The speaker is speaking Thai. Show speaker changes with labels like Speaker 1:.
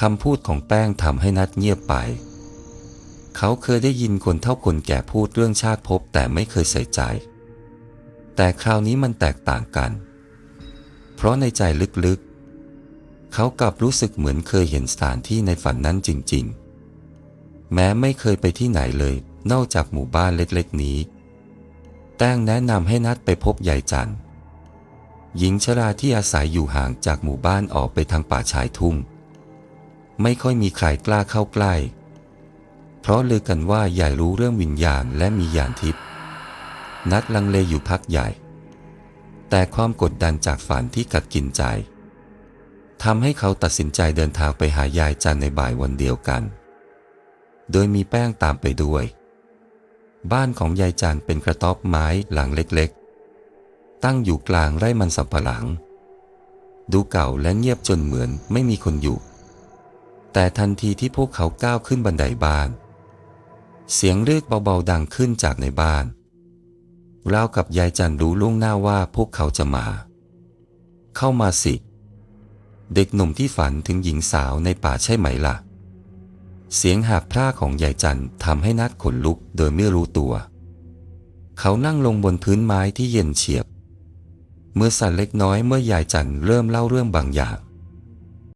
Speaker 1: คำพูดของแป้งทำให้นัดเงียบไป เขาเคยได้ยินคนเท่าคนแก่พูดเรื่องชาติภพแต่ไม่เคยใส่ใจ แต่คราวนี้มันแตกต่างกัน เพราะในใจลึกๆ เขากลับรู้สึกเหมือนเคยเห็นสถานที่ในฝันนั้นจริงๆ แม้ไม่เคยไปที่ไหนเลย นอกจากหมู่บ้านเล็กๆ นี้ แต้งแนะนำให้นัดไปพบยายจันทร์หญิงชราที่อาศัยอยู่ห่างจากหมู่บ้านออกไปทางป่าชายทุ่ง ไม่ค่อยมีใครกล้าเข้าใกล้ เพราะลือกันว่ายายรู้เรื่องวิญญาณและมียานทิพย์นัดลังเลอยู่พักใหญ่ แต่ความกดดันจากฝันที่กัดกินใจทำให้เขาตัดสินใจเดินทางไปหายายจันในบ่ายวันเดียวกัน โดยมีแป้งตามไปด้วย บ้านของยายจันเป็นกระต๊อบไม้หลังเล็กๆ ตั้งอยู่กลางไร่มันสำปะหลัง ดูเก่าและเงียบจนเหมือนไม่มีคนอยู่ แต่ทันทีที่พวกเขาก้าวขึ้นบันไดบ้าน เสียงเรียกเบาๆดังขึ้นจากในบ้านราวกับยายจันรู้ล่วงหน้าว่าพวกเขาจะมา เข้ามาสิ เด็กหนุ่มที่ฝันถึงหญิงสาวในป่าใช่ไหมล่ะ เสียงหาบพร่าของยายจันทำให้นัดขนลุกโดยไม่รู้ตัว เขานั่งลงบนพื้นไม้ที่เย็นเฉียบ เมื่อสั่นเล็กน้อยเมื่อยายจันเริ่มเล่าเรื่องบางอย่าง